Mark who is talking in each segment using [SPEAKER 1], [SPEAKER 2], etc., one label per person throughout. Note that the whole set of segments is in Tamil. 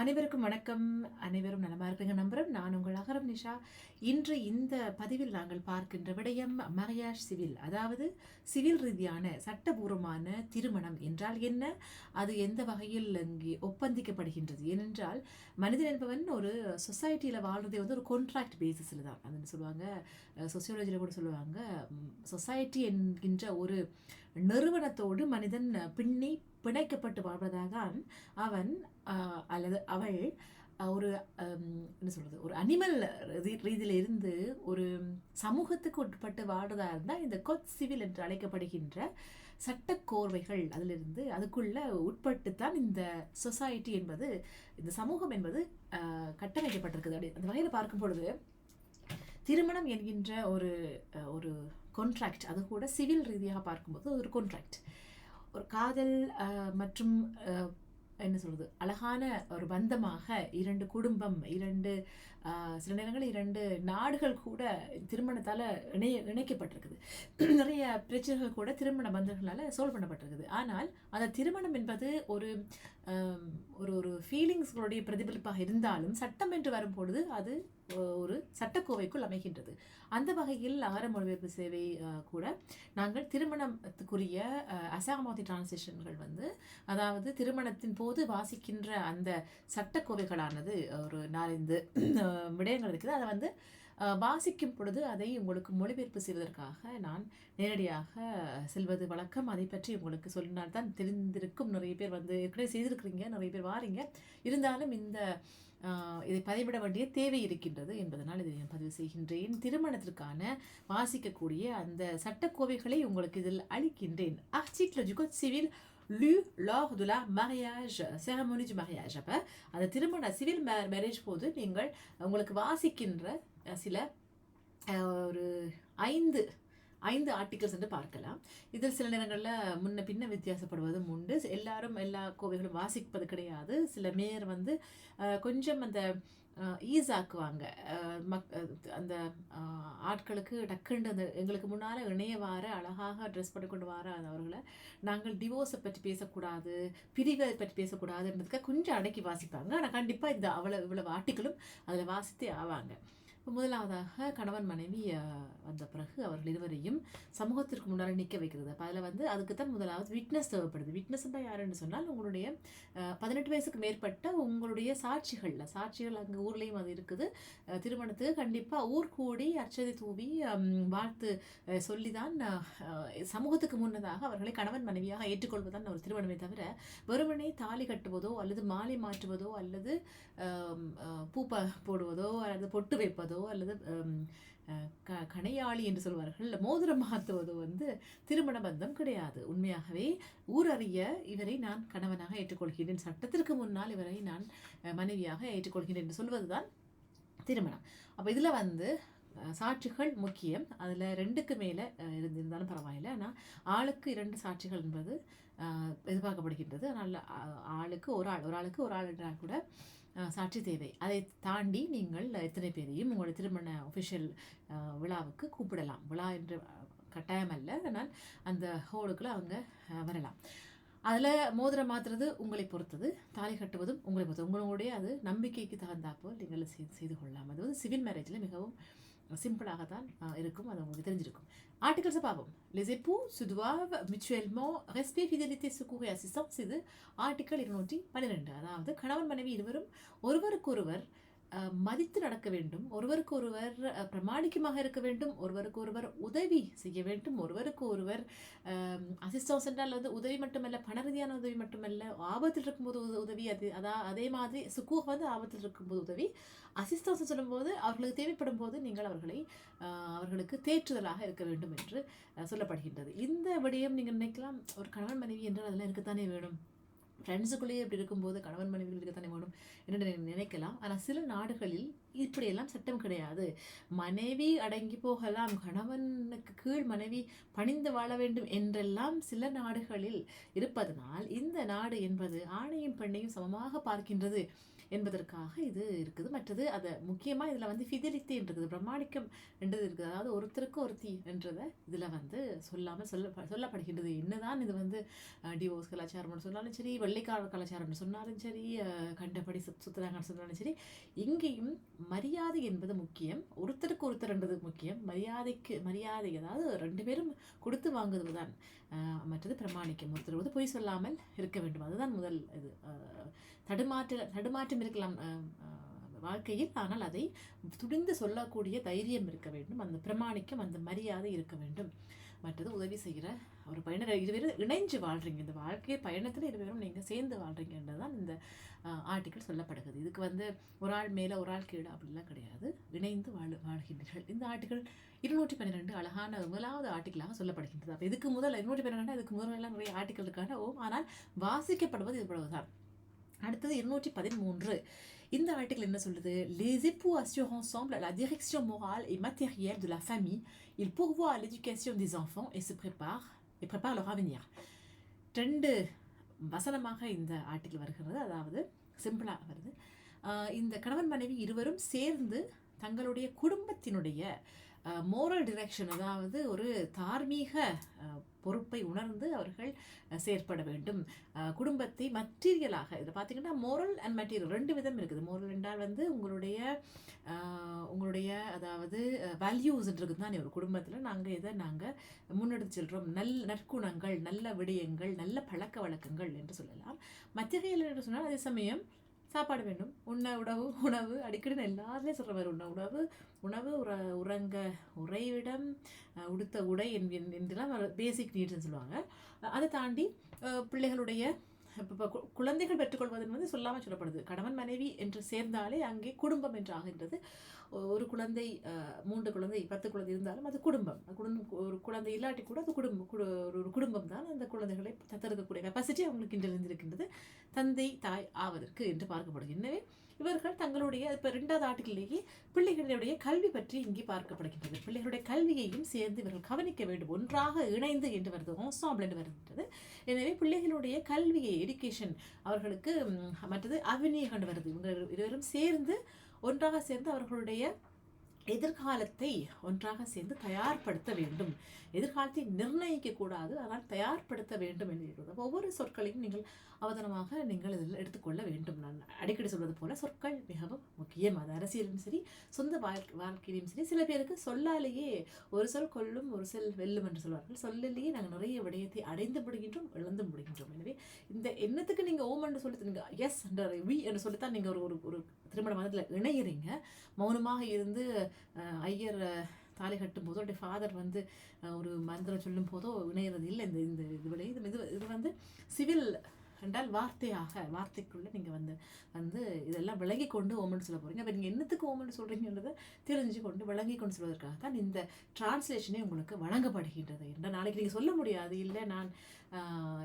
[SPEAKER 1] அனைவருக்கும் வணக்கம். அனைவரும் நலமா இருப்பீங்க நம்புறேன் நான் உங்கள் அகரம் நிஷா. இன்று இந்த பதிவில் நாங்கள் பார்க்கின்ற விடயம் மகையாஷ் சிவில் அதாவது சிவில் ரீதியான சட்டபூர்வமான திருமணம் என்றால் என்ன? அது எந்த வகையில் இங்கே ஒப்பந்திக்கப்படுகின்றது? ஏனென்றால் மனிதன் என்பவன் ஒரு சொசைட்டியில் வாழ்றதே வந்து ஒரு கான்ட்ராக்ட் பேசிஸில் தான். அதுன்னு சொல்லுவாங்க. சொசியாலஜியில் கூட சொல்லுவாங்க. சொசைட்டி என்கின்ற ஒரு நிறுவனத்தோடு மனிதன் பின்னி பிணைக்கப்பட்டு வாழ்வதாக அவன் அல்லது அவள் ஒரு என்ன சொல்கிறது ஒரு அனிமல் ரீதியில் இருந்து ஒரு சமூகத்துக்கு உட்பட்டு வாழ்றதா இருந்தால் இந்த கொத் சிவில் என்று அழைக்கப்படுகின்ற சட்டக்கோர்வைகள் அதிலிருந்து அதுக்குள்ள உட்பட்டு தான் இந்த சொசைட்டி என்பது இந்த சமூகம் என்பது கட்டமைக்கப்பட்டிருக்குது. அப்படி அந்த வகையில் பார்க்கும் பொழுது திருமணம் என்கின்ற ஒரு ஒரு கான்ட்ராக்ட் அது கூட சிவில் ரீதியாக பார்க்கும்போது ஒரு கான்ட்ராக்ட் ஒரு காதல் மற்றும் என்ன சொல்கிறது அழகான ஒரு பந்தமாக இரண்டு குடும்பம் இரண்டு சில நேரங்களில் இரண்டு நாடுகள் கூட திருமணத்தால் இணைய இணைக்கப்பட்டிருக்குது. நிறைய பிரச்சனைகள் கூட திருமண பந்தங்களால் சோல்வ் பண்ணப்பட்டிருக்குது. ஆனால் அந்த திருமணம் என்பது ஒரு ஒரு ஒரு ஃபீலிங்ஸ்களுடைய பிரதிபலிப்பாக இருந்தாலும் சட்டம் என்று வரும்பொழுது அது ஒரு சட்டக்கோவைக்குள் அமைகின்றது. அந்த வகையில் அகர மொழிபெயர்ப்பு சேவை கூட நாங்கள் திருமணத்துக்குரிய அசாமாதி டிரான்ஸ்லேஷன்கள் வந்து அதாவது திருமணத்தின் போது வாசிக்கின்ற அந்த சட்டக்கோவைகளானது ஒரு நாலந்து விடயங்கள் இருக்குது. அதை வந்து வாசிக்கும் பொழுது அதை உங்களுக்கு மொழிபெயர்ப்பு செய்வதற்காக நான் நேரடியாக செல்வது வழக்கம். அதை பற்றி உங்களுக்கு சொல்லினால் தான் தெரிந்திருக்கும். நிறைய பேர் வந்து ஏற்கனவே செய்திருக்கிறீங்க நிறைய பேர் வாரீங்க. இருந்தாலும் இந்த இதை பதிவிட வேண்டிய தேவை இருக்கின்றது என்பதனால் இதை நான் பதிவு செய்கின்றேன். திருமணத்திற்கான வாசிக்கக்கூடிய அந்த சட்டக்கோவைகளை உங்களுக்கு இதில் அளிக்கின்றேன். article சிவில் lu lors de la mariage cérémonie du mariage. அப்போ அந்த திருமண சிவில் மேரேஜ் போது நீங்கள் உங்களுக்கு வாசிக்கின்ற சில ஒரு ஐந்து ஐந்து ஆர்டிகல்ஸ் என்று பார்க்கலாம். இதில் சில நேரங்களில் முன்ன பின்ன வித்தியாசப்படுவதும் உண்டு. எல்லாரும் எல்லா கோவைகளும் வாசிப்பது கிடையாது. சில மேயர் வந்து கொஞ்சம் அந்த ஈஸாக்குவாங்க மக் அந்த ஆட்களுக்கு டக்குண்டு அந்த எங்களுக்கு முன்னால் இணைய வார அழகாக ட்ரெஸ் பண்ணி கொண்டு வர அவர்களை நாங்கள் டிவோர்ஸை பற்றி பேசக்கூடாது பிரிவை பற்றி பேசக்கூடாதுன்றதுக்காக கொஞ்சம் அடக்கி வாசிப்பாங்க. ஆனால் கண்டிப்பாக இந்த அவ்வளோ இவ்வளவு ஆட்டிகளும் அதில் வாசித்தே ஆவாங்க. முதலாவதாக கணவன் மனைவி வந்த பிறகு அவர்கள் இருவரையும் சமூகத்திற்கு முன்னால் நிற்க வைக்கிறது. அப்போ அதில் வந்து அதுக்கு தான் முதலாவது விட்னஸ் தேவைப்படுது. விட்னஸ்ன்றா யாருன்னு சொன்னால் உங்களுடைய பதினெட்டு வயசுக்கு மேற்பட்ட உங்களுடைய சாட்சிகளில் சாட்சிகள் அங்கே ஊர்லேயும் அது இருக்குது. திருமணத்துக்கு கண்டிப்பாக ஊர் கூடி அச்சதை தூவி வாழ்த்து சொல்லி தான் சமூகத்துக்கு முன்னதாக அவர்களை கணவன் மனைவியாக ஏற்றுக்கொள்வதுதான் ஒரு திருமணமே தவிர வெறுமனை தாலி கட்டுவதோ அல்லது மாலை மாற்றுவதோ அல்லது ஆம், பூ போடுவதோ அல்லது பொட்டு வைப்பதோ அல்லது க கணையாளி என்று சொல்வார்கள். மோதிரம் மாற்றுவதோ வந்து திருமண பந்தம் கிடையாது. உண்மையாகவே ஊரறிய இவரை நான் கணவனாக ஏற்றுக்கொள்கிறேன் சட்டத்திற்கு முன்னால் இவரை நான் மனைவியாக ஏற்றுக்கொள்கிறேன் என்று சொல்வதுதான் திருமணம். அப்போ இதில் வந்து சாட்சிகள் முக்கியம். அதில் ரெண்டுக்கு மேலே இருந்திருந்தாலும் பரவாயில்ல. ஆனால் ஆளுக்கு இரண்டு சாட்சிகள் என்பது எதிர்பார்க்கப்படுகின்றது. அதனால் ஆளுக்கு ஒரு ஆள் ஒரு ஆளுக்கு ஒரு ஆள் என்றால் கூட சாட்சி தேவை. அதை தாண்டி நீங்கள் எத்தனை பேரையும் உங்களுடைய திருமண ஒஃபிஷியல் விழாவுக்கு கூப்பிடலாம். விழா என்று கட்டாயம் அல்ல. ஆனால் அந்த ஹோலுக்குள்ளே அவங்க வரலாம். அதில் மோதிரம் மாத்துறது உங்களை பொறுத்தது. தாலி கட்டுவதும் உங்களை பொறுத்தது. உங்களுடைய அது நம்பிக்கைக்கு தகுந்தாப்போ நீங்கள் செய்து செய்து கொள்ளலாம். அது வந்து சிவில் மேரேஜில் மிகவும் சிம்பிளாக தான் இருக்கும். அது உங்களுக்கு தெரிஞ்சிருக்கும். ஆர்டிகல்ஸை பார்ப்போம். லெஸ் époux சுதுவாவ் doivent mutuellement ஃபிதலித்தே fidélité secours இது ஆர்டிக்கல் இருநூற்றி பன்னிரெண்டு. அதாவது கணவன் மனைவி இருவரும் ஒருவருக்கொருவர் மதித்து நடக்க வேண்டும். ஒருவருக்கொருவர் ஒருவர் பிரமாணிக்கமாக இருக்க வேண்டும். ஒருவருக்கொருவர் உதவி செய்ய வேண்டும். ஒருவருக்கு ஒருவர் அசிஸ்டன்ஸ் என்றால் வந்து உதவி மட்டுமல்ல பண ரீதியான உதவி மட்டுமல்ல ஆபத்தில் இருக்கும்போது உத- உதவி அது அதா அதே மாதிரி சுக்கூர் வந்து ஆபத்தில் இருக்கும்போது உதவி. அசிஸ்டன்ஸ் சொல்லும்போது அவர்களுக்கு தேவைப்படும் போது நீங்கள் அவர்களை அவர்களுக்கு தேற்றுதலாக இருக்க வேண்டும் என்று சொல்லப்படுகின்றது. இந்த விடயம் நீங்கள் நினைக்கலாம். ஒரு கணவன் மனைவி என்றால் அதெல்லாம் இருக்கத்தானே வேணும்? ஃப்ரெண்ட்ஸுக்குள்ளேயே இப்படி இருக்கும்போது கணவன் மனைவிகள் இருக்கத்தானே வேணும் என்று நினைக்கலாம். ஆனால் சில நாடுகளில் இப்படியெல்லாம் சட்டம் கிடையாது. மனைவி அடங்கி போகலாம் கணவனுக்கு கீழ் மனைவி பணிந்து வாழ வேண்டும் என்றெல்லாம் சில நாடுகளில் இருப்பதனால் இந்த நாடு என்பது ஆணையும் பெண்ணையும் சமமாக பார்க்கின்றது. என்பதற்காக இது இருக்குது. மற்றது அதை முக்கியமாக இதில் வந்து ஃபிதிலித்தி இருக்குது பிரமாணிக்கம் என்றது இருக்குது. அதாவது ஒருத்தருக்கு ஒருத்தி என்றதை இதில் வந்து சொல்லாமல் சொல்ல சொல்லப்படுகின்றது. என்னதான் இது வந்து டிவோர்ஸ் கலாச்சாரம்னு சொன்னாலும் சரி வெள்ளைக்கார கலாச்சாரம்னு சொன்னாலும் சரி கண்டபடி சுத் சுத்துறாங்கன்னு சொன்னாலும் சரி இங்கேயும் மரியாதை என்பது முக்கியம். ஒருத்தருக்கு ஒருத்தர் என்றது முக்கியம். மரியாதைக்கு மரியாதை அதாவது ரெண்டு பேரும் கொடுத்து வாங்குவது தான். மற்றது பிரமாணிக்கம். ஒருத்தர் வந்து பொய் சொல்லாமல் இருக்க வேண்டும். அதுதான் முதல் இது. தடுமாற்ற தடுமாற்றம் இருக்கலாம். வாழ்க்கையில் ஆனால் அதை துணிந்து சொல்லக்கூடிய தைரியம் இருக்க வேண்டும். அந்த பிரமாணிக்கம் அந்த மரியாதை இருக்க வேண்டும். மற்றது உதவி செய்கிற ஒரு பயண இருவரும் இணைஞ்சு வாழ்றீங்க. இந்த வாழ்க்கை பயணத்தில் இருவரும் நீங்கள் சேர்ந்து வாழ்றீங்கன்றது தான் இந்த ஆர்டிக்கல் சொல்லப்படுகிறது. இதுக்கு வந்து ஒரு ஆள் மேலே ஒரு ஆள் கீழே அப்படிலாம் கிடையாது. இணைந்து வாழ் வாழ்கின்றீர்கள். இந்த ஆர்டிக்கல் இருநூற்றி பன்னிரெண்டு அழகான முதலாவது ஆர்டிக்கலாக சொல்லப்படுகின்றது. அப்போ இதுக்கு முதல் இருநூற்றி பன்னிரெண்டு இதுக்கு முதலெல்லாம் நிறைய ஆர்டிக்கல் இருக்கான ஓ ஆனால் வாசிக்கப்படுவது இவ்வளவுதான். அடுத்தது இருநூற்றி பதிமூன்று. இந்த ஆர்டிக்கல் என்ன சொல்லுது les époux assurent ensemble la direction morale et matérielle de la famille ils pourvoient à l'éducation des enfants et se préparent et préparent leur avenir ரெண்டு வசனமாக இந்த ஆர்டிக்கல் வருகிறது அதாவது சிம்பிளாக வருது ஆஹ் இந்த கணவன் மனைவி இருவரும் சேர்ந்து தங்களுடைய குடும்பத்தினுடைய மோரல் டிரெக்ஷன் அதாவது ஒரு தார்மீக பொறுப்பை உணர்ந்து அவர்கள் செயற்பட வேண்டும். குடும்பத்தை மட்டீரியலாக இதில் பார்த்தீங்கன்னா மோரல் அண்ட் மெட்டீரியல் ரெண்டு விதம் இருக்குது. மோரல் என்றால் வந்து உங்களுடைய உங்களுடைய அதாவது வேல்யூஸ்ன்றது தான் ஒரு குடும்பத்தில் நாங்கள் இதை நாங்கள் முன்னெடுத்து செல்கிறோம் நல் நற்குணங்கள் நல்ல விடயங்கள் நல்ல பழக்க வழக்கங்கள் என்று சொல்லலாம். மத்திய என்று சொன்னால் அதே சமயம் சாப்பாடு வேண்டும். உண்ண உணவு உணவு அடிக்கடி நான் எல்லாருமே சொல்கிற மாதிரி உண்ண உணவு உணவு உற உறங்க உறைவிடம் உடுத்த உடை என் என்றெல்லாம் பேசிக் நீட்ஸ்ன்னு சொல்லுவாங்க. அதை தாண்டி பிள்ளைகளுடைய இப்போ குழந்தைகள் பெற்றுக்கொள்வது வந்து சொல்லாமல் சொல்லப்படுது. கணவன் மனைவி என்று சேர்ந்தாலே அங்கே குடும்பம் என்று ஆகின்றது. ஒரு குழந்தை மூன்று குழந்தை பத்து குழந்தை இருந்தாலும் அது குடும்பம். குடும்பம் ஒரு குழந்தை இல்லாட்டி கூட அது குடும்பம். குடு- ஒரு குடும்பம் தான் அந்த குழந்தைகளை தத்தெடுக்கக்கூடிய கெப்பாசிட்டி அவங்களுக்கு இன்று இருந்திருக்கின்றது. தந்தை தாய் ஆவதற்கு என்று பார்க்கப்படுது எனவே இவர்கள் தங்களுடைய இப்போ ரெண்டாவது ஆட்டிலேயே பிள்ளைகளுடைய கல்வி பற்றி இங்கே பார்க்கப்படுகின்றது பிள்ளைகளுடைய கல்வியையும் சேர்ந்து இவர்கள் கவனிக்க வேண்டும். ஒன்றாக இணைந்து என்று வருது ensemble என்று வருகின்றது. எனவே பிள்ளைகளுடைய கல்வியை எடுக்கேஷன் அவர்களுக்கு மற்றது அவனியை கண்டு வருது. இவங்க இருவரும் சேர்ந்து ஒன்றாக சேர்ந்து அவர்களுடைய எதிர்காலத்தை ஒன்றாக சேர்ந்து தயார்படுத்த வேண்டும். எதிர்காலத்தை நிர்ணயிக்க கூடாது ஆனால் தயார்படுத்த வேண்டும் என்று ஒவ்வொரு சொற்களையும் நீங்கள் அவதானமாக நீங்கள் இதில் எடுத்துக்கொள்ள வேண்டும். நான் அடிக்கடி சொல்வது போல சொற்கள் மிகவும் முக்கியம். அது அரசியலும் சரி சொந்த வாழ்க்கை வாழ்க்கையிலும் சரி. சில பேருக்கு சொல்லாலேயே ஒரு சொல் கொல்லும் ஒரு சொல் வெல்லும் என்று சொல்வார்கள். சொல்லிலேயே நாங்கள் நிறைய விடயத்தை அடைந்து விடுகின்றோம் இழந்து விடுகின்றோம் எனவே இந்த எண்ணத்துக்கு நீங்கள் ஓம் என்று சொல்லி நீங்கள் எஸ் என்ற வி என்று சொல்லித்தான் நீங்கள் ஒரு ஒரு ஒரு திருமண மதத்தில் இணையிறீங்க. மௌனமாக இருந்து ஐயர் தாலி கட்டும் போதோ அவருடைய ஃபாதர் வந்து ஒரு மந்திரம் சொல்லும் போதோ இணையிறது இல்லை இந்த இந்த இது இது இது இது வந்து சிவில் என்றால் வார்த்தையாக வார்த்தைக்குள்ளே நீங்கள் வந்து வந்து இதெல்லாம் விளங்கி கொண்டு ஓமன் சொல்ல போகிறீங்க அப்போ நீங்கள் என்னத்துக்கு ஓமன் சொல்கிறீங்கன்றதை தெரிஞ்சு கொண்டு விளங்கி கொண்டு சொல்வதற்காக தான் இந்த டிரான்ஸ்லேஷனே உங்களுக்கு வழங்கப்படுகின்றது. என்ற நாளைக்கு நீங்கள் சொல்ல முடியாது. இல்லை நான்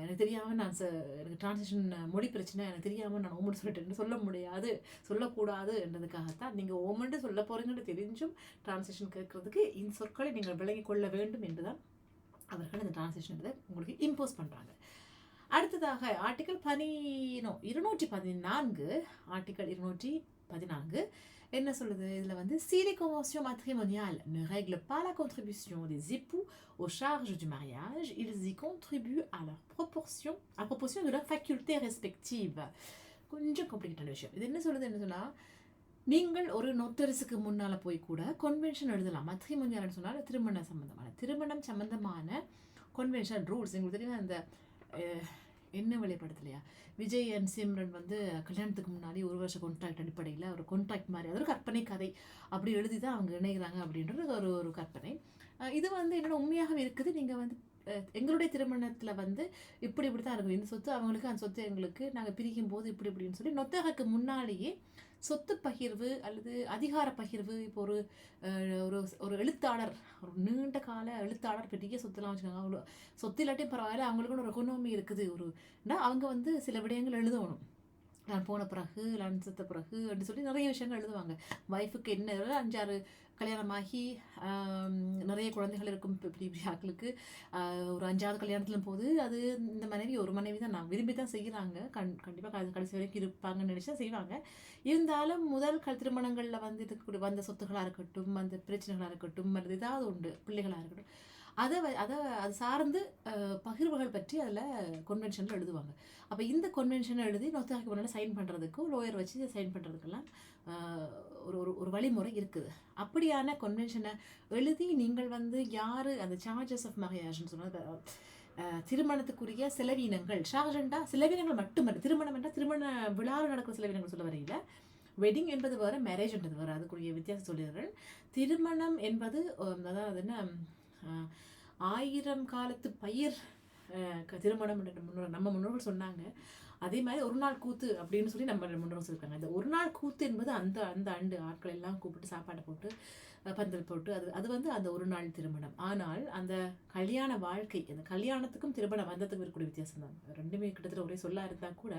[SPEAKER 1] எனக்கு தெரியாமல் நான் ச எனக்கு டிரான்ஸ்லேஷன் மொழி பிரச்சனை எனக்கு தெரியாமல் நான் ஓமன் சொல்லிட்டேன்னு சொல்ல முடியாது சொல்லக்கூடாது என்றதுக்காகத்தான் நீங்கள் ஓமன்ட்டு சொல்ல போகிறீங்கன்னு தெரிஞ்சும் டிரான்ஸ்லேஷன் கேட்கறதுக்கு இந்த சொற்களை நீங்கள் விளங்கி கொள்ள வேண்டும் என்றுதான் அவர்கள் இந்த டிரான்ஸ்லேஷன் உங்களுக்கு இம்போஸ் பண்ணுறாங்க அடுத்ததாக ஆர்டிக்கல் பதினோ இருநூற்றி பதினான்கு ஆர்டிக்கல் இருநூற்றி பதினான்கு என்ன சொல்லுது? இதில் வந்து si les conventions matrimoniales ne règlent pas la contribution des époux aux charges du mariage, ils y contribuent à leur proportion, à proportion de leurs facultés respectives. கொஞ்சம் காம்ப்ளிகேட்டான விஷயம். இது என்ன சொல்லுது என்ன சொன்னால் நீங்கள் ஒரு நொட்டரிசுக்கு முன்னால் போய் கூட கன்வென்ஷன் எழுதலாம். மத்ரிமோனியால்னு சொன்னால் திருமண சம்பந்தமான திருமணம் சம்பந்தமான கன்வென்ஷன் ரூல்ஸ் எங்களுக்கு தெரியும் அந்த என்ன வெளிப்படுத்தலையா? விஜய் அண்ட் சிம்ரன் வந்து கல்யாணத்துக்கு முன்னாடி ஒரு வருஷம் கான்ட்ராக்ட் அடிப்படையில் ஒரு கான்ட்ராக்ட் மாதிரி அது ஒரு கற்பனை கதை. அப்படி எழுதி தான் அவங்க இணைகிறாங்க அப்படின்றது ஒரு ஒரு கற்பனை. இது வந்து என்னோட உண்மையாகவே இருக்குது. நீங்கள் வந்து எங்களுடைய திருமணத்தில் வந்து இப்படி இப்படி தான் இருக்கும். இந்த சொத்து அவங்களுக்கு அந்த சொத்து எங்களுக்கு. நாங்கள் பிரிக்கும் போது இப்படி இப்படின்னு சொல்லி நொத்தகக்கு முன்னாடியே சொத்து பகிர்வு அல்லது அதிகார பகிர்வு இப்போ ஒரு ஒரு ஒரு எழுத்தாளர் ஒரு நீண்ட கால எழுத்தாளர் பெரிய சொத்துலாம் வச்சுக்கோங்க. அவ்வளோ சொத்து இல்லாட்டியும் பரவாயில்ல அவங்களுக்குன்னு ஒரு எக்கனாமி இருக்குது. ஒரு அவங்க வந்து சில விடயங்கள் எழுதணும். நான் போன பிறகு லஞ்சத்த பிறகு அப்படின்னு சொல்லி நிறைய விஷயங்கள் எழுதுவாங்க. ஒய்ஃபுக்கு என்ன அஞ்சாறு கல்யாணமாகி நிறைய குழந்தைகள் இருக்கும் இப்படி இப்படி ஆக்களுக்கு ஒரு அஞ்சாவது கல்யாணத்துல போது அது இந்த மனைவி ஒரு மனைவி தான். நான் விரும்பி தான் செய்கிறாங்க கண் கண்டிப்பாக கடைசி வரைக்கும் இருப்பாங்கன்னு நினச்சா செய்வாங்க. இருந்தாலும் முதல் கல் திருமணங்களில் வந்து இருக்கக்கூடிய வந்த சொத்துக்களாக இருக்கட்டும் அந்த பிரச்சனைகளாக இருக்கட்டும் அல்லது ஏதாவது உண்டு பிள்ளைகளாக இருக்கட்டும் அதை அதை அது சார்ந்து பகிர்வுகள் பற்றி அதில் கொன்வென்ஷனில் எழுதுவாங்க. அப்போ இந்த கொன்வென்ஷனை எழுதி நொத்தாக்கி முன்னாடி சைன் பண்ணுறதுக்கும் லோயர் வச்சு சைன் பண்ணுறதுக்கெல்லாம் ஒரு ஒரு ஒரு வழிமுறை இருக்குது. அப்படியான கொன்வென்ஷனை எழுதி நீங்கள் வந்து யார் அந்த சார்ஜஸ் ஆஃப் மகையாஜ்னு சொன்னது திருமணத்துக்குரிய செலவீனங்கள் ஷார்ஜெண்டா செலவீனங்கள் மட்டுமல்ல திருமணம் என்றால் திருமண விழாவில் நடக்கிற செலவீனங்கள் சொல்ல வரையில வெட்டிங் என்பது வேறு மேரேஜ் என்றது வேறு அதுக்குரிய வித்தியாசம் சொல்லிடுறேன். திருமணம் என்பது அதாவது என்ன ஆயிரம் காலத்து பயிர் திருமணம் முன்னோர் நம்ம முன்னோர்கள் சொன்னாங்க. அதே மாதிரி ஒரு நாள் கூத்து அப்படின்னு சொல்லி நம்ம முன்னோர்கள் சொல்லியிருக்காங்க. இந்த ஒரு நாள் கூத்து என்பது அந்த அந்த ஆண்டு ஆட்கள் எல்லாம் கூப்பிட்டு சாப்பாடு போட்டு பந்தல் போட்டு அது அது வந்து அந்த ஒரு நாள் திருமணம். ஆனால் அந்த கல்யாண வாழ்க்கை அந்த கல்யாணத்துக்கும் திருமண பந்தத்துக்கும் இருக்கக்கூடிய வித்தியாசம் தான் ரெண்டுமே கிட்டத்தட்ட ஒரே சொல்லா இருந்தால் கூட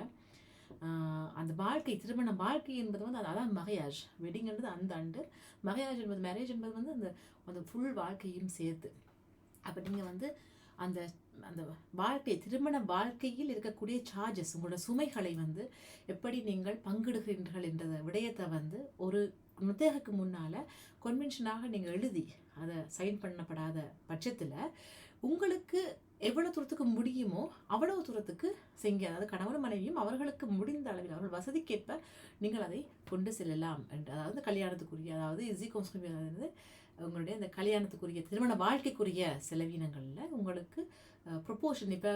[SPEAKER 1] அந்த வாழ்க்கை திருமண வாழ்க்கை என்பது வந்து அது- அதான் மகையாஜ் வெட்டிங் அந்த ஆண்டு. மகையாஜ் என்பது மேரேஜ் என்பது வந்து அந்த அந்த ஃபுல் வாழ்க்கையும் சேர்த்து. அப்போ நீங்கள் வந்து அந்த அந்த வாழ்க்கை திருமண வாழ்க்கையில் இருக்கக்கூடிய சார்ஜஸ் உங்களோட சுமைகளை வந்து எப்படி நீங்கள் பங்கிடுகிறீர்கள் என்ற விடயத்தை வந்து ஒரு முத்தேகக்கு முன்னால் கன்வென்ஷனாக நீங்கள் எழுதி அதை சைன் பண்ணப்படாத பட்சத்தில் உங்களுக்கு எவ்வளோ தூரத்துக்கு முடியுமோ அவ்வளவு தூரத்துக்கு செய்ய அதாவது கணவன் மனைவியும் அவர்களுக்கு முடிந்த அளவில் அவர்கள் வசதிக்கேற்ப நீங்கள் அதை கொண்டு செல்லலாம் என்று. அதாவது கல்யாணத்துக்குரிய அதாவது இசி அதாவது உங்களுடைய அந்த கல்யாணத்துக்குரிய திருமண வாழ்க்கைக்குரிய செலவீனங்களில் உங்களுக்கு ப்ரொப்போஷன் இப்போ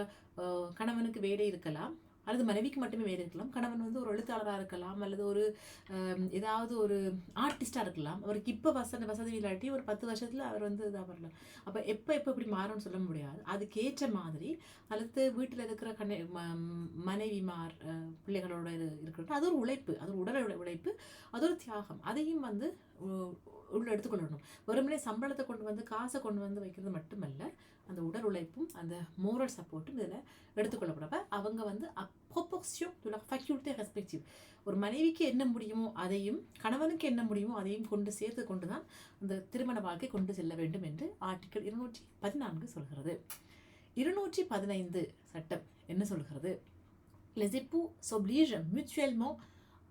[SPEAKER 1] கணவனுக்கு வேலை இருக்கலாம். அல்லது மனைவிக்கு மட்டுமே வேலை இருக்கலாம். கணவன் வந்து ஒரு எழுத்தாளராக இருக்கலாம் அல்லது ஒரு ஏதாவது ஒரு ஆர்டிஸ்டாக இருக்கலாம். அவருக்கு இப்போ வசதி வசதி இல்லாட்டி ஒரு பத்து வருஷத்தில் அவர் வந்து இதாக வரலாம் அப்போ எப்போ எப்போ இப்படி மாறும்னு சொல்ல முடியாது. அதுக்கேற்ற மாதிரி அடுத்து வீட்டில் இருக்கிற கண்ணை ம- மனைவிமார் பிள்ளைகளோட இது இருக்கட்டும் அது ஒரு உழைப்பு அது ஒரு உடல் உழைப்பு அது ஒரு தியாகம். அதையும் வந்து உள்ள எடுத்துக்கொள்ளணும். வெறுமனே சம்பளத்தை கொண்டு வந்து காசை கொண்டு வந்து வைக்கிறது மட்டுமல்ல அந்த உடல் உழைப்பும் அந்த மோரல் சப்போர்ட்டும் இதில் எடுத்துக்கொள்ளப்படப்ப அவங்க வந்து அப் ப்ரொபோர்ஷன் டு ஃபேக்கல்ட்டி ரெஸ்பெக்டிவ் ஒரு மனைவிக்கு என்ன முடியுமோ அதையும் கணவனுக்கு என்ன முடியுமோ அதையும் கொண்டு சேர்த்து கொண்டு தான் அந்த திருமண வாழ்க்கை கொண்டு செல்ல வேண்டும் என்று ஆர்டிக்கல் இருநூற்றி பதினான்கு சொல்கிறது. இருநூற்றி பதினைந்து சட்டம் என்ன சொல்கிறது? Les époux s'obligent mutuellement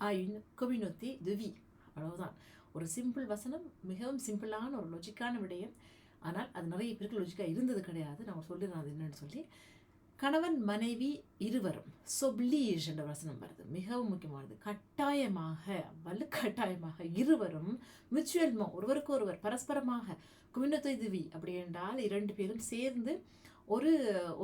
[SPEAKER 1] à une communauté de vie. அவ்வளவுதான். ஒரு சிம்பிள் வசனம் மிகவும் சிம்பிளான ஒரு லொஜிக்கான விடயம். ஆனால் அது நிறைய பேருக்கு லொஜிக்காக இருந்தது கிடையாது. நான் சொல்லிடுறேன் அது என்னன்னு சொல்லி. கணவன் மனைவி இருவரும் சொப்லீஷ் என்ற வசனம் வருது. மிகவும் முக்கியமானது. கட்டாயமாக வலுக்கட்டாயமாக இருவரும் மிச்சுவல்மோ ஒருவருக்கு ஒருவர் பரஸ்பரமாக குமினத்தை திவி அப்படி என்றால் இரண்டு பேரும் சேர்ந்து ஒரு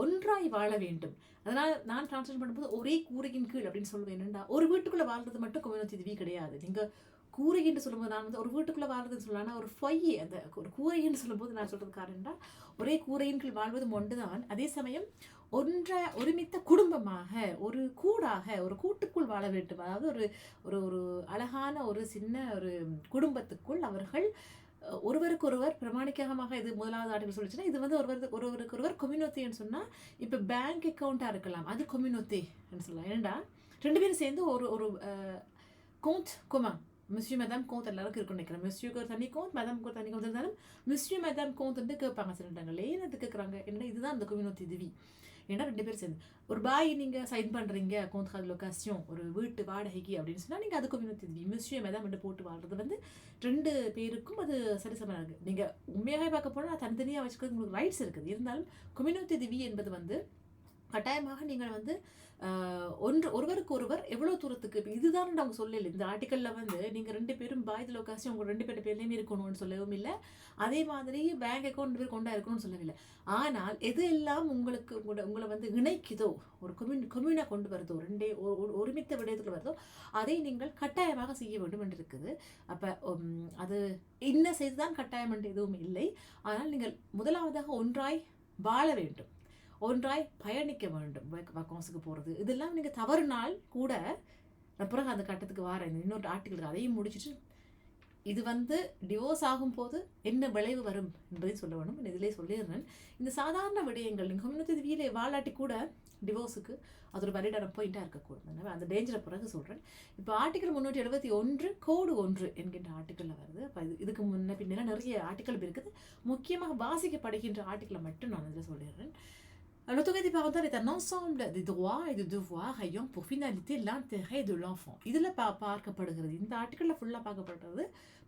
[SPEAKER 1] ஒன்றாய் வாழ வேண்டும். அதனால் நான் டிரான்ஸ்லேட் பண்ணும்போது ஒரே கூரையின் கீழ் அப்படின்னு சொல்லுவேன் என்னென்னா ஒரு வீட்டுக்குள்ளே வாழ்றது மட்டும் குமினத்தை திவி கிடையாது நீங்கள் கூரைன்னு சொல்லும்போது நான் வந்து ஒரு வீட்டுக்குள்ளே வாழ்றதுன்னு சொல்லலாம் ஒரு ஃபொய் அந்த ஒரு கூரைன்னு சொல்லும்போது நான் சொல்கிறது காரணம்டா ஒரே கூரையின் கீழ் வாழ்வதும் ஒன்றுதான். அதே சமயம் ஒன்றை ஒருமித்த குடும்பமாக ஒரு கூடாக ஒரு கூட்டுக்குள் வாழ வேண்டும். அதாவது ஒரு ஒரு ஒரு அழகான ஒரு சின்ன ஒரு குடும்பத்துக்குள் அவர்கள் ஒருவருக்கு ஒருவருக்கொருவர் பிரமாணிக்கமாக இது முதலாவது ஆர்டிகல் சொல்லிச்சுன்னா இது வந்து ஒருவருக்கு ஒருவருக்கு ஒருவர் கொம்யூனிட்டின்னு சொன்னால் இப்போ பேங்க் அக்கௌண்ட்டாக இருக்கலாம். அது கொம்யூனிட்டின்னு சொல்லலாம். ஏண்டா ரெண்டு பேரும் சேர்ந்து ஒரு ஒரு கோத் கொமா மிஸ்யூ மேதாம் கோத் எல்லாருக்கும் இருக்குன்னு நினைக்கிறேன். மிஸ்யூக்கு ஒரு தனி கோத் மேடம்க்கு ஒரு தனி கோத் இருந்தாலும் மிஸ்யூ மேதாம் கோத் வந்து கேட்பாங்க சில இடங்கள்ல. ஏன் அது கேட்குறாங்க? என்ன இதுதான் அந்த கொம்யூனிட்டி திவி ஏன்னா ரெண்டு பேரும் சேர்ந்து. ஒரு பாய் நீங்கள் சைன் பண்ணுறீங்க கோந்த்கால் லொக்காசியம் ஒரு வீட்டு வாடகைக்கு அப்படின்னு சொன்னால் நீங்கள் அதுக்கு கொம்யூனிட்டி திவி மிஸ்யூ மேடம் போட்டு வாழ்றது. வந்து ரெண்டு பேருக்கும் அது சரிசமமாக இருக்குது நீங்கள் உண்மையாகவே பார்க்க போனால் தனித்தனியாக வச்சுக்கிறது உங்களுக்கு ரைட்ஸ் இருக்குது. இருந்தாலும் குமினோத்தி திவி என்பது வந்து கட்டாயமாக நீங்கள் வந்து ஒன்று ஒருவருக்கு ஒருவர் எவ்வளோ தூரத்துக்கு இப்போ இதுதான் அவங்க சொல்லல. இந்த ஆர்டிக்கலில் வந்து நீங்கள் ரெண்டு பேரும் பாய் லொக்காசி உங்கள் ரெண்டு பேர் பேர்லேயும் இருக்கணும்னு சொல்லவும் இல்லை. அதே மாதிரி பேங்க் அக்கௌண்ட் பேர் கொண்டா இருக்கணும்னு சொல்லவில்லை. ஆனால் எது எல்லாம் உங்களுக்கு உங்களோட உங்களை வந்து இணைக்குதோ ஒரு கொம்யூன் கொம்யூனாக கொண்டு வருதோ ரெண்டே ஒரு- ஒருமித்த விடயத்துக்கு வருதோ அதை நீங்கள் கட்டாயமாக செய்ய வேண்டும் என்று இருக்குது. அப்போ அது இன்ன செய்துதான் கட்டாயம் என்று எதுவும் இல்லை. ஆனால் நீங்கள் முதலாவதாக ஒன்றாய் வாழ வேண்டும். ஒன்றாய் பயணிக்க வேண்டும். வக்கோஸுக்கு போகிறது இதெல்லாம் நீங்கள் தவறுனால் கூட நான் பிறகு அந்த கட்டத்துக்கு வரேன். இன்னொரு ஆர்டிக்கல் அதையும் முடிச்சுட்டு இது வந்து டிவோர்ஸ் ஆகும்போது என்ன விளைவு வரும் என்பதை சொல்ல வேணும் இதிலே சொல்லிடுறேன். இந்த சாதாரண விடயங்கள் நீங்கள் கம்யூனிட்டி வீலே வாழாட்டி கூட டிவோர்ஸுக்கு அது ஒரு வலிடான பாயிண்ட்டாக இருக்கக்கூடும் எனவே அந்த டேஞ்சரை பிறகு சொல்கிறேன் இப்போ ஆர்டிக்கல் முந்நூற்றி எழுபத்தி ஒன்று கோடு ஒன்று என்கின்ற ஆர்டிக்கலில் வருது. அப்போ இது இதுக்கு முன்ன பின்னெல்லாம் நிறைய ஆர்டிக்கல் இருக்குது. முக்கியமாக வாசிக்கப்படுகின்ற ஆர்டிக்கலை மட்டும் நான் இதில் சொல்லிடுறேன். L'autorité parentale est un ensemble des droits et de devoirs ayant pour finalité l'intérêt de l'enfant. இதில் பா பார்க்கப்படுகிறது. இந்த ஆர்டிக்கலில் ஃபுல்லாக பார்க்கப்படுறது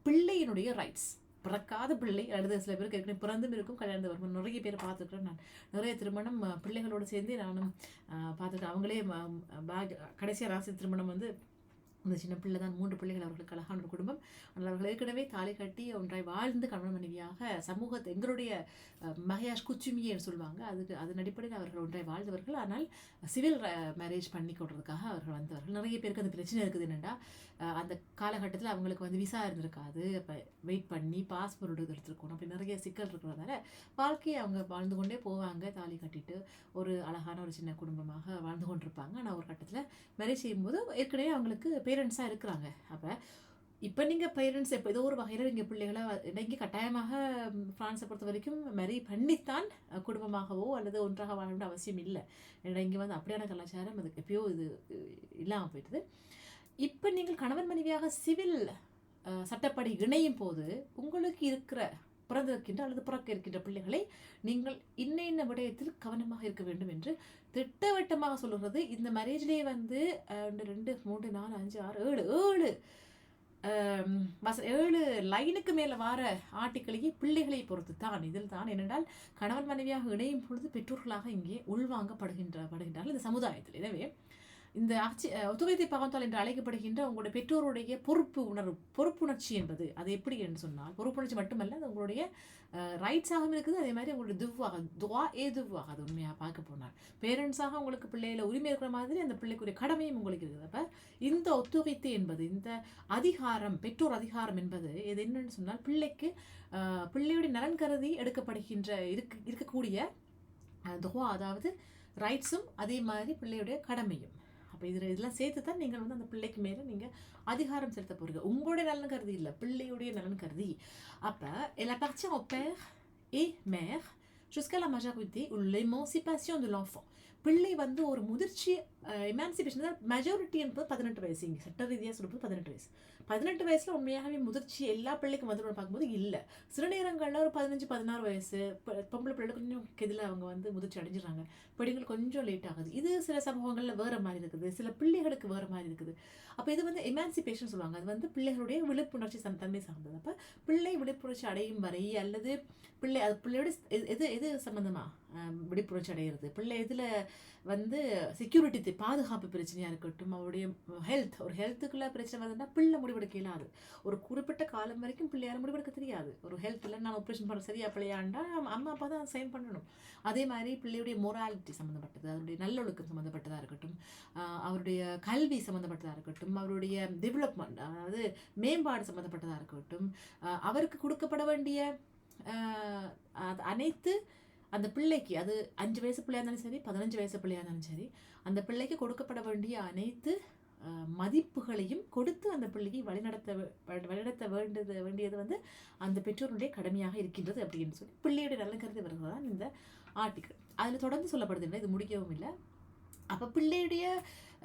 [SPEAKER 1] பிள்ளையினுடைய ரைட்ஸ் பிறக்காத பிள்ளை அல்லது சில பேருக்கு ஏற்கனவே பிறந்தும் இருக்கும் கல்யாணம் வரும். நிறைய பேர் பார்த்துருக்குறேன் நான். நிறைய திருமணம் பிள்ளைகளோடு சேர்ந்து நானும் பார்த்துருக்கேன். அவங்களே பேக் கடைசியாக ராசி திருமணம் வந்து அந்த சின்ன பிள்ளை தான் மூன்று பிள்ளைகள் அவர்களுக்கு அழகான ஒரு குடும்பம். ஆனால் அவர்கள் ஏற்கனவே தாலி கட்டி ஒன்றாய் வாழ்ந்து கணவன் மனைவியாக சமூகத்தை எங்களுடைய மகையாஷ் குச்சுமியன்னு சொல்லுவாங்க. அதுக்கு அதன் அடிப்படையில் அவர்கள் ஒன்றாய் வாழ்ந்தவர்கள். ஆனால் சிவில் மேரேஜ் பண்ணி கொடுறதுக்காக அவர்கள் வந்தவர்கள். நிறைய பேருக்கு அந்த பிரச்சனை இருக்குது என்னென்னா அந்த காலகட்டத்தில் அவங்களுக்கு வந்து விசா இருந்திருக்காது. அப்போ வெயிட் பண்ணி பாஸ்போர்ட் எடுத்துருக்கணும். அப்படி நிறைய சிக்கல் இருக்கிறதால வாழ்க்கையை அவங்க வாழ்ந்து கொண்டே போவாங்க. தாலி கட்டிட்டு ஒரு அழகான ஒரு சின்ன குடும்பமாக வாழ்ந்து கொண்டிருப்பாங்க. ஆனால் ஒரு கட்டத்தில் மேரேஜ் செய்யும்போது ஏற்கனவே அவங்களுக்கு பேர் பேரண்ட்ஸாக இருக்கிறாங்க. அப்போ இப்போ நீங்கள் பேரண்ட்ஸ் இப்போ ஏதோ ஒரு வகையில் நீங்கள் பிள்ளைகளை இன்றைக்கி கட்டாயமாக ஃப்ரான்ஸை பொறுத்த வரைக்கும் மேரி பண்ணித்தான் குடும்பமாகவோ அல்லது ஒன்றாக வாழ வேண்டிய அவசியம் இல்லை. இங்கே வந்து அப்படியான கலாச்சாரம் அதுக்கு எப்பயோ இது இல்லாமல் போயிட்டுது. இப்போ நீங்கள் கணவன் மனைவியாக சிவில் சட்டப்படி இணையும் போது உங்களுக்கு இருக்கிற பிறந்திருக்கின்ற அல்லது பிறக்க இருக்கின்ற பிள்ளைகளை நீங்கள் இன்ன இன்ன விடயத்தில் கவனமாக இருக்க வேண்டும் என்று திட்டவட்டமாக சொல்கிறது இந்த மேரேஜ்லேயே வந்து ஒன்று, ரெண்டு மூன்று நாலு அஞ்சு ஆறு ஏழு ஏழு வச ஏழு லைனுக்கு மேலே வார ஆட்டுக்களையே பிள்ளைகளை பொறுத்து தான் இதில் தான் என்னென்றால் கணவன் மனைவியாக இணையும் பொழுது பெற்றோர்களாக இங்கே உள்வாங்கப்படுகின்ற படுகின்றார்கள் இந்த சமுதாயத்தில். எனவே இந்த ஆட்சி ஒத்துழைத்தை பகந்தால் என்று அழைக்கப்படுகின்ற உங்களுடைய பெற்றோருடைய பொறுப்பு உணர்வு பொறுப்புணர்ச்சி என்பது அது எப்படி என்று சொன்னால் பொறுப்புணர்ச்சி மட்டுமல்ல அது உங்களுடைய ரைட்ஸாகவும் இருக்குது. அதே மாதிரி உங்களுடைய துவாக துவா ஏ துவாக அது உண்மையாக பார்க்க போனார் பேரண்ட்ஸாக உங்களுக்கு பிள்ளையில உரிமை இருக்கிற மாதிரி அந்த பிள்ளைக்குரிய கடமையும் உங்களுக்கு இருக்குது. அப்போ இந்த ஒத்துழைத்து என்பது இந்த அதிகாரம் பெற்றோர் அதிகாரம் என்பது இது என்னன்னு சொன்னால் பிள்ளைக்கு பிள்ளையுடைய நலன் கருதி எடுக்கப்படுகின்ற இருக்க இருக்கக்கூடிய துவா அதாவது ரைட்ஸும் அதே மாதிரி பிள்ளையுடைய கடமையும். அப்போ இதில் இதெல்லாம் சேர்த்து தான் நீங்கள் வந்து அந்த பிள்ளைக்கு மேலே நீங்கள் அதிகாரம் செலுத்த போகிறீங்க உங்களுடைய நலன் கருதி இல்லை பிள்ளையுடைய நலன் கருதி. அப்போ எல்லா பார்த்தியும் au père et mère jusqu'à la majorité ou l'émancipation de l'enfant. பிள்ளை வந்து ஒரு முதிர்ச்சி எமான்சிபேஷன் தான் மெஜாரிட்டி என்பது பதினெட்டு வயசு. இங்கே சட்ட ரீதியாக சொல்லும்போது பதினெட்டு வயசு. பதினெட்டு வயசில் உண்மையாகவே முதிர்ச்சி எல்லா பிள்ளைக்கும் வந்து பார்க்கும்போது இல்லை. சில நேரங்களில் ஒரு பதினஞ்சு பதினாறு வயசு பொம்பளை பிள்ளைகள் கொஞ்சம் கெதில் அவங்க வந்து முதிர்ச்சி அடைஞ்சிடுறாங்க. பெண்கள் கொஞ்சம் லேட் ஆகுது. இது சில சமூகங்களில் வேறு மாதிரி இருக்குது. சில பிள்ளைகளுக்கு வேறு மாதிரி இருக்குது. அப்போ இது வந்து எமான்சிபேஷன் சொல்லுவாங்க. அது வந்து பிள்ளைகளுடைய விழிப்புணர்ச்சி சம் தன்மை சார்ந்தது. அப்போ பிள்ளை விழிப்புணர்ச்சி அடையும் வரை அல்லது பிள்ளை அது பிள்ளையோட எது எது சம்மந்தமாக விழிப்புணர்ச்சி அடைகிறது பிள்ளை இதில் வந்து செக்யூரிட்டி பாதுகாப்பு பிரச்சனையாக இருக்கட்டும் அவருடைய ஹெல்த் ஒரு ஹெல்த்துக்குள்ள பிரச்சனை வந்ததுன்னா பிள்ளை முடிவெடுக்க இயலாது ஒரு குறிப்பிட்ட காலம் வரைக்கும் பிள்ளையார முடிவெடுக்க தெரியாது. ஒரு ஹெல்த்தில் நான் ஆப்ரேஷன் பண்ண சரியா பிள்ளையாண்டா அம்மா அப்பா தான் சைன் பண்ணணும். அதே மாதிரி பிள்ளையுடைய மொராலிட்டி சம்மந்தப்பட்டது அவருடைய நல்லொழுக்கம் சம்மந்தப்பட்டதாக இருக்கட்டும் அவருடைய கல்வி சம்மந்தப்பட்டதாக இருக்கட்டும் அவருடைய டெவலப்மெண்ட் அதாவது மேம்பாடு சம்மந்தப்பட்டதாக இருக்கட்டும் அவருக்கு கொடுக்கப்பட வேண்டிய அது அனைத்து அந்த பிள்ளைக்கு அது அஞ்சு வயசு பிள்ளையாக இருந்தாலும் சரி பதினஞ்சு வயசு பிள்ளையாக இருந்தாலும் சரி அந்த பிள்ளைக்கு கொடுக்கப்பட வேண்டிய அனைத்து மதிப்புகளையும் கொடுத்து அந்த பிள்ளையை வழிநடத்த வழிநடத்த வேண்டியது வேண்டியது வந்து அந்த பெற்றோருடைய கடமையாக இருக்கின்றது அப்படின்னு சொல்லி பிள்ளையுடைய நல்ல கருதி வருவதுதான் தான் இந்த ஆர்டிக்கல் அதில் தொடர்ந்து சொல்லப்படுது இல்லை இது முடிக்கவும் இல்லை.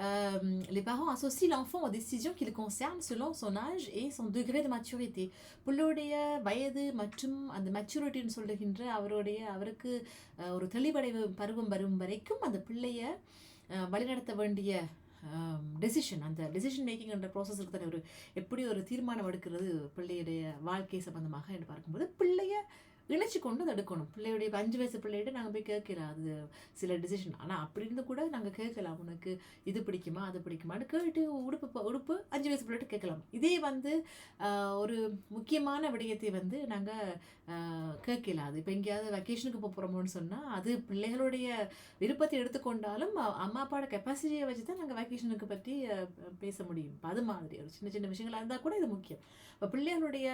[SPEAKER 1] Euh, les parents associent l'enfant aux décisions qui le concernent selon son âge et son degré de maturité. பிள்ளையுடைய வயது மற்றும் அந்த மெச்சூரிட்டின்னு சொல்லுகின்ற அவருடைய அவருக்கு ஒரு தெளிவடைவு பருவம் வரும் வரைக்கும் அந்த பிள்ளைய வழிநடத்த வேண்டிய டெசிஷன் அந்த டெசிஷன் மேக்கிங்ன்ற ப்ராசஸுக்கு தானே ஒரு எப்படி ஒரு தீர்மானம் எடுக்கிறது பிள்ளையுடைய வாழ்க்கை சம்பந்தமாக என்று பார்க்கும்போது பிள்ளைய இணைச்சி கொண்டு அதை எடுக்கணும். பிள்ளையுடைய அஞ்சு வயசு பிள்ளைகிட்ட நாங்கள் போய் கேட்கலாம் அது சில டிசிஷன் ஆனால் அப்படி இருந்து கூட நாங்கள் கேட்கலாம். உனக்கு இது பிடிக்குமா அது பிடிக்குமான்னு கேட்டு உடுப்பு உடுப்பு அஞ்சு வயசு பிள்ளைகிட்ட கேட்கலாம். இதே வந்து ஒரு முக்கியமான விடயத்தை வந்து நாங்கள் கேட்கலாம். அது இப்போ எங்கேயாவது வெக்கேஷனுக்கு போக போகிறோமோன்னு சொன்னால் அது பிள்ளைகளுடைய விருப்பத்தை எடுத்துக்கொண்டாலும் அம்மா அப்பாவோட கெப்பாசிட்டியை வச்சு தான் நாங்கள் வெக்கேஷனுக்கு பற்றி பேச முடியும். அது மாதிரி. ஒரு சின்ன சின்ன விஷயங்களாக இருந்தால் கூட இது முக்கியம். இப்போ பிள்ளைகளுடைய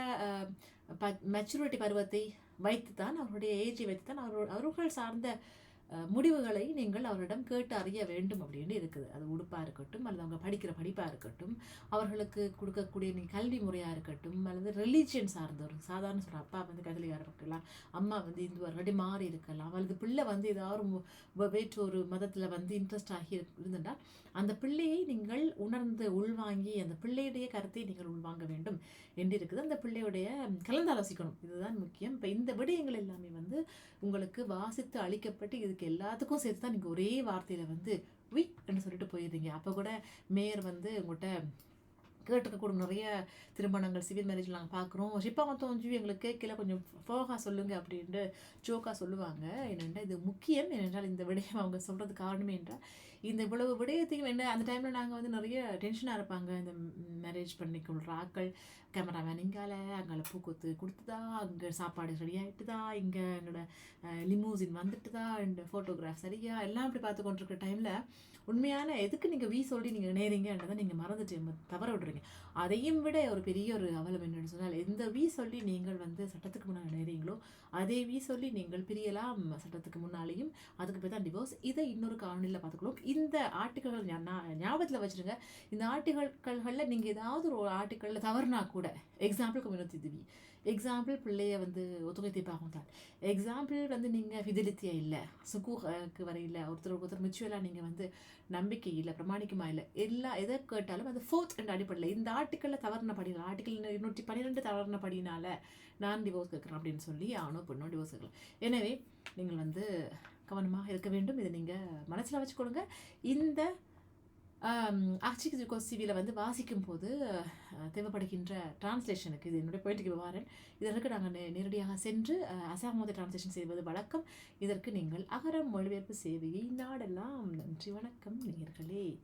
[SPEAKER 1] மெச்சூரிட்டி பருவத்தை வைத்து தான் அவருடைய ஏஜை வைத்து தான் அவர் அவர்கள் சார்ந்த முடிவுகளை நீங்கள் அவரிடம் கேட்டு அறிய வேண்டும் அப்படின்னு இருக்குது. அது உடுப்பாக இருக்கட்டும் அல்லது அவங்க படிக்கிற படிப்பாக இருக்கட்டும் அவர்களுக்கு கொடுக்கக்கூடிய நீ கல்வி முறையாக இருக்கட்டும் அல்லது ரிலீஜியன் சார்ந்த ஒரு சாதாரண சொல்கிற அப்பா வந்து கதலியாக இருக்கலாம் அம்மா வந்து இந்துவாக இல்லாட்டி மாறி இருக்கலாம் அல்லது பிள்ளை வந்து ஏதாவது வேற்று ஒரு மதத்தில் வந்து இன்ட்ரெஸ்ட் ஆகி இருந்துட்டால் அந்த பிள்ளையை நீங்கள் உணர்ந்து உள்வாங்கி அந்த பிள்ளையுடைய கருத்தை நீங்கள் உள்வாங்க வேண்டும் என்று இருக்குது. அந்த பிள்ளையுடைய கலந்தாலோசிக்கணும். இதுதான் முக்கியம். இப்போ இந்த விடயங்கள் எல்லாமே வந்து உங்களுக்கு வாசித்து அளிக்கப்பட்டு இருக்க எல்லாத்துக்கும் சேர்த்து தான் நீங்கள் ஒரே வார்த்தையில் வந்து வி என்று சொல்லிட்டு போயிடுறீங்க. அப்போ கூட மேயர் வந்து உங்கள்கிட்ட கேட்டிருக்கக்கூடும் நிறைய திருமணங்கள் சிவில் மேரேஜ் நாங்கள் பார்க்குறோம் ஷிப்பாக தோஞ்சு எங்களுக்கு கேட்கல. கொஞ்சம் ஃபோகா சொல்லுங்க அப்படின்ட்டு ஜோக்கா சொல்லுவாங்க. என்னென்னா இது முக்கியம். ஏனென்றால் இந்த விடயம் அவங்க சொல்கிறது காரணமே என்றால் இந்த இவ்வளவு விடயத்தையும் என்ன அந்த டைமில் நாங்கள் வந்து நிறைய டென்ஷனாக இருப்பாங்க. இந்த மேரேஜ் பண்ணிக்கொள்கிற ஆக்கள் கேமராமேன் இங்கால அங்கால பூக்கொத்து கொடுத்துதா அங்கே சாப்பாடு ரெடி ஆகிட்டுதா இங்கே எங்களோட லிமூசின் வந்துட்டுதா இந்த ஃபோட்டோகிராஃப் சரியா எல்லாம் அப்படி பார்த்து கொண்டிருக்கிற டைமில் உண்மையான எதுக்கு நீங்கள் வீ சொல்லி நீங்கள் நேரிங்கன்றதை நீங்கள் மறந்துட்டு தவற விடுறீங்க அதையும் விட ஒரு பெரிய ஒரு அவலம் என்னென்னு சொன்னால் எந்த வீ சொல்லி நீங்கள் வந்து சட்டத்துக்கு முன்னால் நேரீங்களோ அதே வீ சொல்லி நீங்கள் பிரியலாம் சட்டத்துக்கு முன்னாலேயும் அதுக்கு பேர் தான் டிவோர்ஸ் இதை இன்னொரு காணொலியில் பார்த்துக்கலாம் இந்த ஆர்டிக்கல்கள் ஞாபகத்தில் வச்சுருங்க. இந்த ஆர்டிகல்களில் நீங்கள் ஏதாவது ஒரு ஆர்டிக்கலில் தவறுனா கூட எக்ஸாம்பிள் கம்யூனிட்டி திவி எக்ஸாம்பிள் பிள்ளைய வந்து ஒத்துழைத்தி பார்க்கும் தான் எக்ஸாம்பிள் வந்து நீங்கள் ஃபிதிலித்தியா இல்லை. சுகூக்கு வரையில் ஒருத்தருக்கு ஒருத்தர் மிச்சுவலாக நீங்கள் வந்து நம்பிக்கை இல்லை பிரமாணிக்கமா இல்லை. எல்லா எதை கேட்டாலும் அது ஃபோர்த் என்ற அடிப்படையில். இந்த ஆர்டிக்கலில் தவறின படினா ஆர்டிக்கல் இருநூற்றி பன்னிரெண்டு தவறின படினால நான் டிவோர்ஸ் கேட்குறேன் அப்படின்னு சொல்லி ஆணோ பெண்ணோ டிவோர்ஸ் கேட்கலாம். எனவே நீங்கள் வந்து கவனமாக இருக்க வேண்டும். இதை நீங்கள் மனசில் வச்சுக்கொடுங்க இந்த ஆக்சிக்கு சிவியில் வந்து வாசிக்கும் போது தேவைப்படுகின்ற டிரான்ஸ்லேஷனுக்கு இது என்னுடைய பாயிண்ட்டுக்கு வரேன் இதற்கு நாங்கள் நே நேரடியாக சென்று அசாமோத டிரான்ஸ்லேஷன் செய்வது வழக்கம். இதற்கு நீங்கள் அகரம் மொழிபெயர்ப்பு சேவையை நாடெல்லாம் நன்றி வணக்கம் நேர்களே